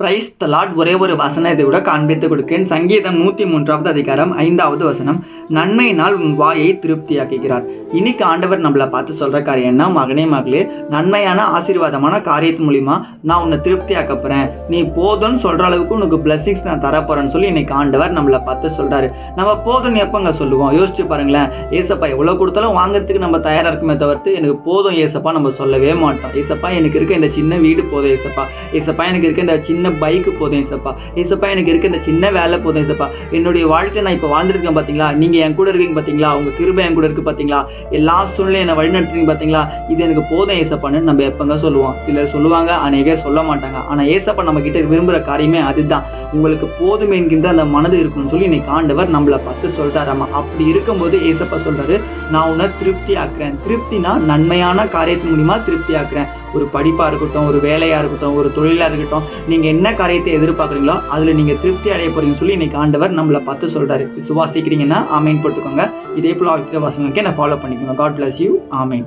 Price தலாட் ஒரே ஒரு வசனத்தை விட காண்பித்து கொடுக்கிறேன். சங்கீதம் நூற்றி மூன்றாவது அதிகாரம் ஐந்தாவது வசனம். நன்மையினால் உன் வாயை திருப்தியாக்குகிறார். இன்னைக்கு ஆண்டவர் நம்மளை பார்த்து சொல்கிற காரியம் என்ன? மகனே மகளே நன்மையான ஆசீர்வாதமான காரியத்து மூலிமா நான் உன்னை திருப்தியாக்க போகிறேன் நீ போதும்னு சொல்கிற அளவுக்கு உனக்கு பிளஸ்ஸிங்ஸ் நான் தரப்போகிறேன்னு சொல்லி இன்னைக்கு ஆண்டவர் நம்மளை பார்த்து சொல்கிறாரு நம்ம போதும்னு எப்போங்க சொல்லுவோம்? யோசிச்சு பாருங்களேன். ஏசப்பா எவ்வளோ கொடுத்தாலும் வாங்குறதுக்கு நம்ம தயாராக இருக்குமே தவிர்த்து எனக்கு போதும் ஏசப்பா நம்ம சொல்லவே மாட்டோம். ஏசப்பா எனக்கு இருக்க இந்த சின்ன வீடு போதும் ஏசப்பா. ஏசப்பா எனக்கு இருக்க இந்த சின்ன பைக்கு போதும் ஏசப்பா. ஏசப்பா எனக்கு இருக்க இந்த சின்ன வேலை போதும் ஏசப்பா. என்னுடைய வாழ்க்கை நான் இப்போ வாழ்ந்துருக்கேன் பார்த்தீங்களா நீங்கள் என் கூட இருக்கீங்க பார்த்தீங்களா உங்கள் கிருபை என் கூட இருக்குது பார்த்தீங்களா எல்லா சூழ்நிலையும் என்னை வழிநடத்துறீங்க பார்த்தீங்களா இது எனக்கு போதும் ஏசப்பான்னு நம்ம எப்பங்க சொல்லுவோம். சிலர் சொல்லுவாங்க அநேகர் சொல்ல மாட்டாங்க. ஆனால் ஏசப்பா நம்ம கிட்ட விரும்புகிற காரியமே அதுதான். உங்களுக்கு போதும் என்கின்ற அந்த மனது இருக்கணும்னு சொல்லி இன்னைக்கு ஆண்டவர் நம்மளை பார்த்து சொல்கிறாராமா அப்படி இருக்கும்போது ஏசப்பா சொல்கிறாரு நான் உன்னை திருப்தி ஆக்குறேன் திருப்தினா நன்மையான காரியத்தின் மூலியமா திருப்தி ஆக்குறேன் ஒரு படிப்பாக இருக்கட்டும் ஒரு வேலையாக இருக்கட்டும் ஒரு தொழிலாக இருக்கட்டும் நீங்கள் என்ன காரியத்தை எதிர்பார்க்குறீங்களோ அதில் நீங்கள் திருப்தி அடைய போறீங்கன்னு சொல்லி இன்னைக்கு ஆண்டவர் நம்மளை பார்த்து சொல்கிறாரு விசுவாசிக்கிறீங்கன்னா ஆமைன் போட்டுக்கோங்க. இதே போல் வாழ்க்கை என்ன ஃபாலோ பண்ணிக்கோங்க. God bless you amen.